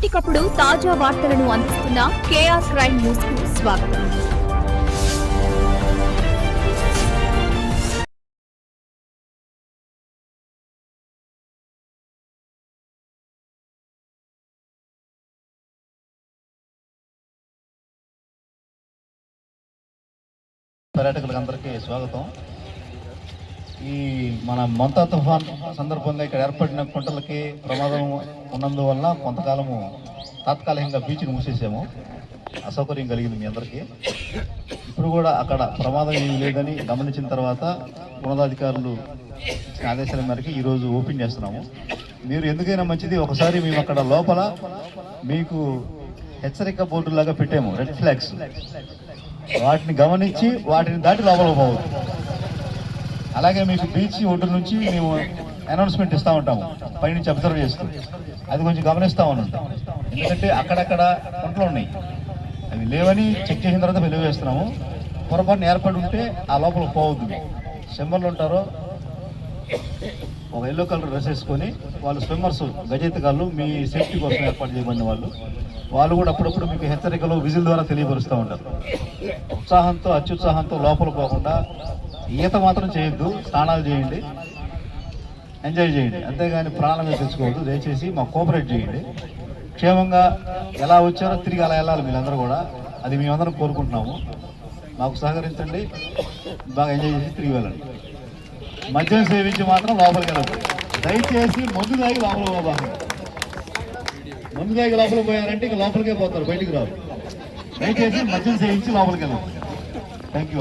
ఎప్పటికప్పుడు తాజా వార్తలను అందిస్తున్న కేఆర్ క్రైమ్ న్యూస్కు స్వాగతం. పర్యాటకులకు అందరికీ స్వాగతం. ఈ మన మంతా తుఫాన్ సందర్భంగా ఇక్కడ ఏర్పడిన కుంటలకి ప్రమాదం ఉన్నందువల్ల కొంతకాలము తాత్కాలికంగా బీచ్ని మూసేసాము. అసౌకర్యం కలిగింది మీ అందరికీ. ఇప్పుడు కూడా అక్కడ ప్రమాదం ఏమీ లేదని గమనించిన తర్వాత ఉన్నతాధికారులు ఇచ్చిన ఆదేశాల మేరకు ఈరోజు ఓపెన్ చేస్తున్నాము. మీరు ఎందుకైనా మంచిది ఒకసారి మేము అక్కడ లోపల మీకు హెచ్చరిక బోర్డు లాగా పెట్టాము రెడ్ ఫ్లాగ్స్. వాటిని గమనించి వాటిని దాటి లోపల పోవద్దు. అలాగే మీకు బీచ్ ఒడ్డు నుంచి మేము అనౌన్స్మెంట్ ఇస్తూ ఉంటాము. పైనుంచి అబ్జర్వ్ చేస్తూ. అది కొంచెం గమనిస్తూ ఉన్నాం ఎందుకంటే అక్కడక్కడ కుంటలు ఉన్నాయి. అవి లేవని చెక్ చేసిన తర్వాత వెలువేస్తున్నాము పొరపాటున ఏర్పడి ఉంటే ఆ లోపల పోవద్దు. స్విమ్మర్లు ఉంటారో. ఒక ఎల్లో కలర్ డ్రెస్ వేసుకొని వాళ్ళు స్విమ్మర్స్ గజెత్తగాళ్ళు మీ సేఫ్టీ కోసం ఏర్పాటు చేయబడిన వాళ్ళు. వాళ్ళు కూడా అప్పుడప్పుడు మీకు హెచ్చరికలు విజిల్ ద్వారా తెలియపరుస్తూ ఉంటారు. ఉత్సాహంతో అత్యుత్సాహంతో లోపల పోకుండా ఈత మాత్రం చేయొద్దు స్నానాలు చేయండి. ఎంజాయ్ చేయండి. అంతేగాని ప్రాణమే తెచ్చుకోవద్దు. దయచేసి మాకు కోఆపరేట్ చేయండి. క్షేమంగా ఎలా వచ్చారో తిరిగి అలా వెళ్ళాలి మీరందరూ కూడా. అది మేమందరం కోరుకుంటున్నాము. మాకు సహకరించండి. బాగా ఎంజాయ్ చేసి తిరిగి వెళ్ళండి. మద్యం సేవించి మాత్రం లోపలికి వెళ్ళదు దయచేసి ముందు దాగి లోపల పోబాకండి ముందు దాగి లోపలికి పోయారంటే ఇక లోపలికే పోతారు బయటికి రావు దయచేసి మద్యం సేవించి లోపలికి వెళ్ళదు థ్యాంక్ యూ